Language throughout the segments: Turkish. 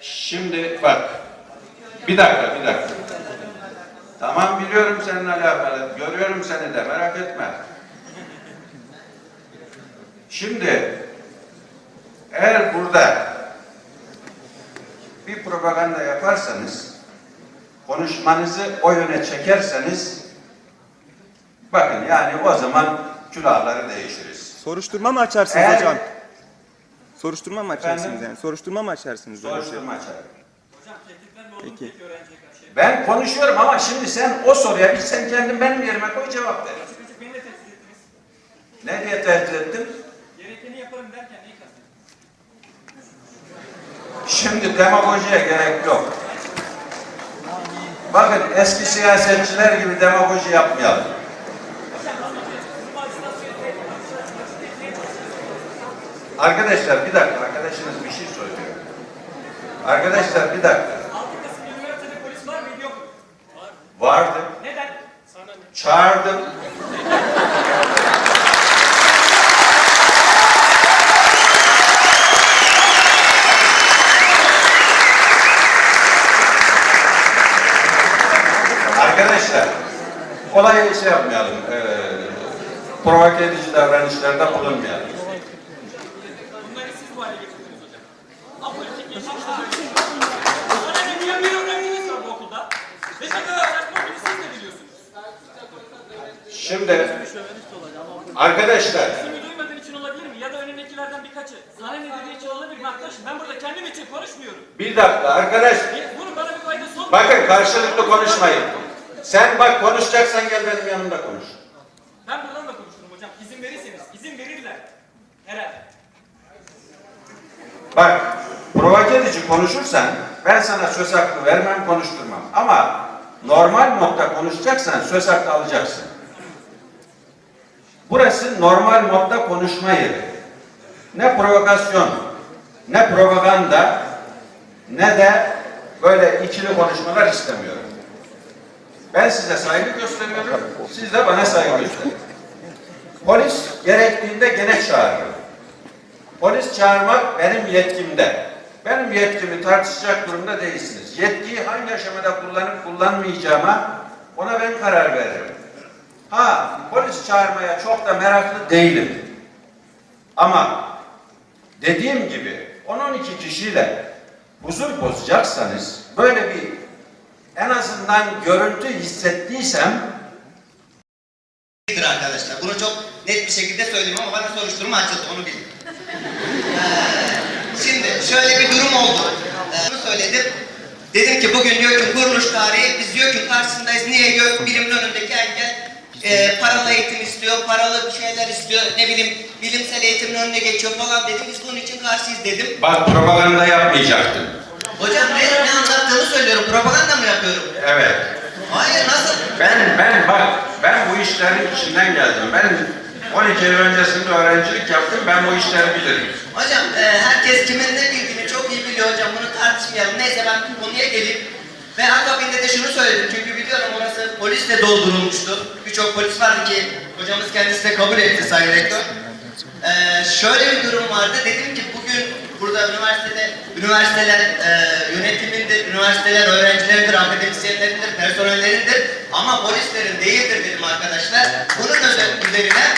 Şimdi bak. Bir dakika, bir dakika. Tamam biliyorum seninle alakalı. Görüyorum seni de merak etme. Şimdi eğer burada bir propaganda yaparsanız konuşmanızı o yöne çekerseniz bakın yani o zaman külahları değişiriz. Soruşturma mı açarsınız Eğer- hocam? Soruşturma mı açarsınız Efendim? yani? Soruşturma mı açarsınız? şey? Soruşturma açarım. Peki. Ben konuşuyorum ama şimdi sen o soruya bir sen kendin benim yerime koy cevap ver. Çocuk beni de tehdit ettiniz. Ne diye tehdit ettin? Gerekeni yaparım derken neyi kastediyorsunuz? Şimdi demagojiye gerek yok. Bakın eski siyasetçiler gibi demagoji yapmayalım. Arkadaşlar bir dakika, arkadaşınız bir şey söylüyor. Arkadaşlar bir dakika. 6 Kasım üniversitede polis var mıydı yok mu? Vardı, Neden? Sana ne? çağırdım. Arkadaşlar, olayı şey yapmayalım, eee provoke edici davranışlarda bulunmayalım. Bunları siz bu hale getirdiniz hocam. Apolitik geçmişte Bana ne diyen bir öğrenciniz var bu okulda. Ve ne kadar saçma olduğunu siz de biliyorsunuz. Şimdi, arkadaşlar, duymadığın için olabilir mi? Ya da önündekilerden birkaçı. Sana ne dediği için olabilir mi arkadaşım? Ben burada kendim için konuşmuyorum. bir dakika arkadaş, Bunun bana bir faydası olmuyor. bakın karşılıklı konuşmayın. Sen bak konuşacaksan gel benim yanımda konuş. Ben buradan da konuşurum hocam. İzin verirseniz. izin verirler. Herhalde. Bak, provoke edici konuşursan ben sana söz hakkı vermem, konuşturmam. Ama normal modda konuşacaksan söz hakkı alacaksın. Burası normal modda konuşma yeri. Ne provokasyon, ne propaganda, ne de böyle ikili konuşmalar istemiyorum. Ben size saygı gösteriyorum, siz de bana saygı gösterin. Polis gerektiğinde gene çağırırım. Polis çağırmak benim yetkimde. Benim yetkimi tartışacak durumda değilsiniz. Yetkiyi hangi aşamada kullanıp kullanmayacağıma ona ben karar veririm. Ha, polis çağırmaya çok da meraklı değilim. Ama dediğim gibi 10-12 kişiyle huzur bozacaksanız böyle bir en azından görüntü hissettiysem arkadaşlar? Bunu çok net bir şekilde söyleyeyim ama bana soruşturma açıldı onu bilin. Ee, şimdi şöyle bir durum oldu. Ee, bunu söyledim. Dedim ki bugün YÖK'ün kuruluş tarihi, biz YÖK'ün karşısındayız. Niye YÖK birimin önündeki engel? Ee, paralı eğitim istiyor, paralı bir şeyler istiyor, ne bileyim bilimsel eğitimin önüne geçiyor falan dedim. Biz bunun için karşıyız dedim. bak propaganda yapmayacaktım. Hocam ne, ne anlattığımı söylüyorum, propaganda mı yapıyorum? Evet. Hayır, nasıl? Ben ben bak ben bu işlerin içinden geldim. Ben 12 yıl öncesinde öğrencilik yaptım. Ben bu işleri bilirim. Hocam e, herkes kimin ne bildiğini çok iyi biliyor hocam bunu tartışmayalım. Neyse ben konuya geleyim. Ve akabinde de şunu söyledim çünkü biliyorum orası polisle doldurulmuştu. Birçok polis vardı ki hocamız kendisi de kabul etti Sayın Rektör. E, şöyle bir durum vardı. Dedim ki bugün burada üniversitede üniversiteler e, yönetimindir, üniversiteler öğrencileridir, akademisyenleridir, personelleridir ama polislerin değildir dedim arkadaşlar. Bunun üzerine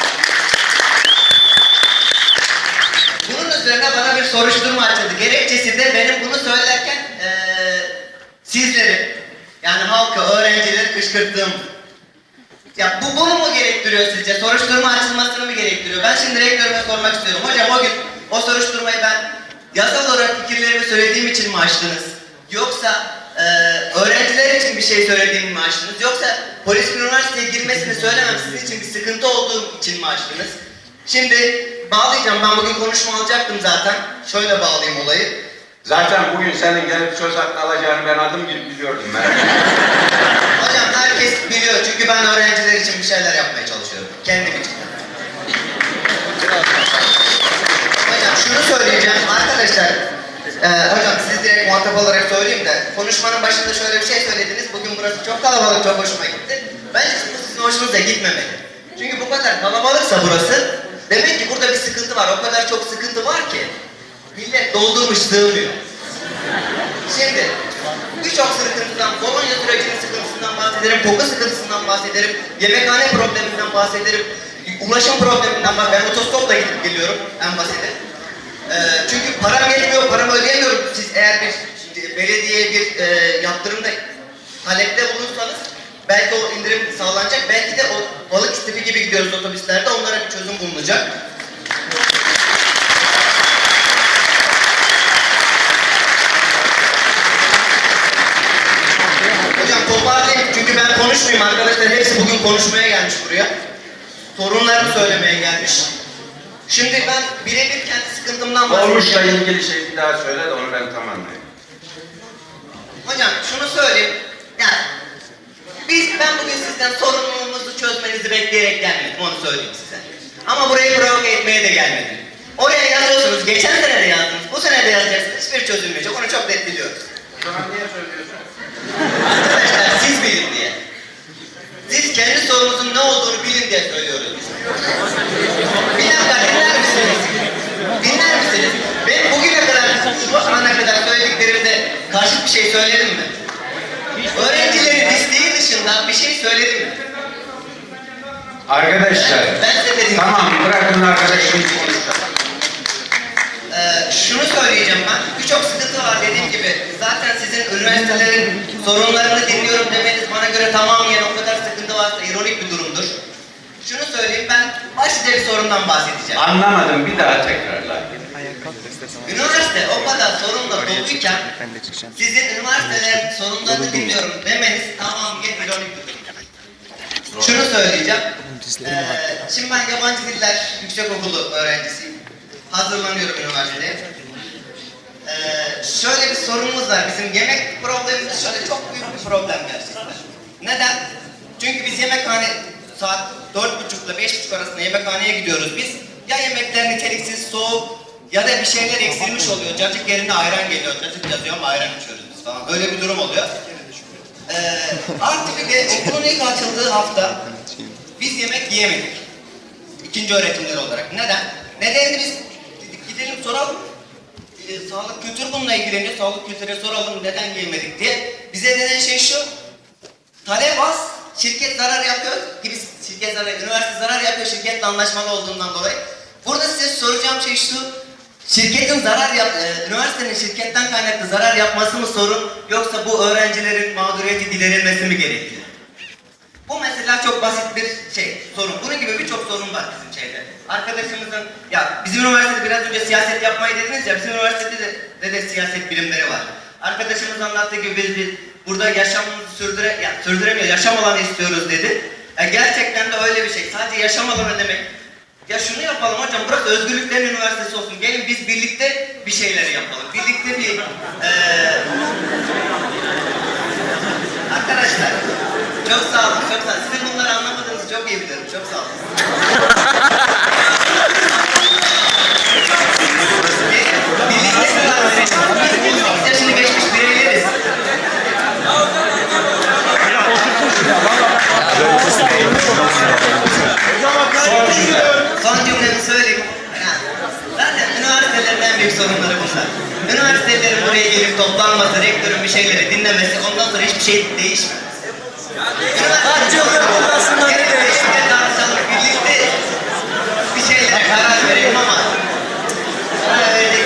bunun üzerine bana bir soruşturma açıldı. Gerekçesi de benim bunu söylerken sizleri yani halkı, öğrencileri kışkırttığım. Ya bu bunu mu gerektiriyor sizce? Soruşturma açılmasını mı gerektiriyor? Ben şimdi rektörüme sormak istiyorum. Hocam o gün o soruşturmayı ben yasal olarak fikirlerimi söylediğim için mi açtınız? Yoksa eee öğrenciler için bir şey söylediğimi mi açtınız? Yoksa polisin üniversiteye girmesini söylemem sizin için bir sıkıntı olduğu için mi açtınız? Şimdi bağlayacağım. Ben bugün konuşma alacaktım zaten. Şöyle bağlayayım olayı. Zaten bugün senin gelip söz hakkı alacağını ben adım gibi biliyordum ben. Hocam herkes biliyor çünkü ben öğrenciler için bir şeyler yapmaya çalışıyorum. Kendim için. Hocam şunu söyleyeceğim arkadaşlar. Ee, hocam siz direkt muhatap olarak söyleyeyim de konuşmanın başında şöyle bir şey söylediniz. Bugün burası çok kalabalık, çok hoşuma gitti. Bence bu sizin hoşunuza gitmemeli. Çünkü bu kadar kalabalıksa burası Demek ki burada bir sıkıntı var. O kadar çok sıkıntı var ki millet doldurmuş sığmıyor. Şimdi birçok sıkıntıdan, kolonya sürecinin sıkıntısından bahsederim, koku sıkıntısından bahsederim, yemekhane probleminden bahsederim, ulaşım probleminden bahsederim. Ben otostopla gidip geliyorum en basiti. Ee, çünkü param yetmiyor, paramı ödeyemiyorum. Siz eğer bir belediye bir e, yaptırımda talepte bulunsanız belki o indirim sağlanacak. Belki de o balık istifi gibi gidiyoruz otobüslerde. Onlara bir çözüm bulunacak. Hocam toparlayayım çünkü ben konuşmayayım bugün konuşmaya gelmiş buraya. Sorunlarını söylemeye gelmiş. Şimdi ben birebir kendi sıkıntımdan Olmuşla ilgili şey bir daha söyle de onu ben tamamlayayım. Hocam şunu söyleyeyim. Yani biz ben bugün sizden sorunumuzu çözmenizi bekleyerek gelmedim. Onu söyleyeyim size. Ama burayı provoke etmeye de gelmedim. Oraya yazıyorsunuz. Geçen sene de yazdınız. Bu sene de yazacaksınız. Hiçbir çözülmeyecek. Onu çok net biliyoruz. O zaman niye söylüyorsun? Arkadaşlar siz bilin diye. Siz kendi sorunuzun ne olduğunu bilin diye söylüyoruz biz. Bir dakika dinler misiniz? Dinler misiniz? Ben bugüne kadar, şu ana kadar söylediklerimde karşıt bir şey söyledim mi? Öğrencilerin isteği dışında bir şey söyledim mi? Arkadaşlar, Ben size dedim. tamam bırakın arkadaşımız konuşalım. Ee, şunu söyleyeceğim ben. Birçok sıkıntı var dediğim gibi. Zaten sizin üniversitelerin sorunlarını dinliyorum demeniz bana göre tamamen o kadar ironik bir durumdur. Şunu söyleyeyim ben başlıca bir sorundan bahsedeceğim. Anlamadım bir daha tekrarla. Üniversite o kadar sorunla doluyken sizin üniversitelerin sorunlarını dinliyorum demeniz tamamen ironik bir durum. Şunu söyleyeceğim. Ee, şimdi ben yabancı diller yüksekokulu öğrencisiyim. Hazırlanıyorum üniversiteye. Ee, şöyle bir sorunumuz var. Bizim yemek problemimiz şöyle çok büyük bir problem gerçekten. Neden? Çünkü biz yemekhane saat dört buçukla beş buçuk arasında yemekhaneye gidiyoruz biz. Ya yemekler niteliksiz, soğuk ya da bir şeyler eksilmiş oluyor. Cacık yerine ayran geliyor. Cacık yazıyor ama ayran içiyoruz biz falan. Öyle bir durum oluyor. Ee, artı bir okulun ilk açıldığı hafta biz yemek yiyemedik. İkinci öğretimler olarak. Neden? Nedenini biz gidelim soralım. Ee, sağlık kültür bununla ilgileniyor. Sağlık kültüre soralım neden yiyemedik diye. Bize denen şey şu. Şirket zarar yapıyor. Gibi şirket zarar, üniversite zarar yapıyor şirketle anlaşmalı olduğundan dolayı. Burada size soracağım şey şu. Şirketin zarar yap, e, üniversitenin şirketten kaynaklı zarar yapması mı sorun yoksa bu öğrencilerin mağduriyeti giderilmesi mi gerekiyor? Bu mesela çok basit bir şey, sorun. Bunun gibi birçok sorun var bizim şeyde. Arkadaşımızın, ya bizim üniversitede biraz önce siyaset yapmayı dediniz ya, bizim üniversitede de, de, de siyaset bilimleri var. Arkadaşımız anlattığı gibi biz, biz burada yaşamımızı sürdüre, ya, sürdüremiyor, yaşam alanı istiyoruz dedi. Ya gerçekten de öyle bir şey. Sadece yaşam alanı demek. Ya şunu yapalım hocam, burası özgürlüklerin üniversitesi olsun. Gelin biz birlikte bir şeyleri yapalım. Birlikte bir... eee Arkadaşlar, çok sağ olun, çok sağ olun. Sizin bunları anlamadığınızı çok iyi biliyorum. Çok sağ olun. sorunları bunlar. Üniversitelerin buraya gelip toplanması, rektörün bir şeyleri dinlemesi, ondan sonra hiçbir şey değişmiyor. Üniversite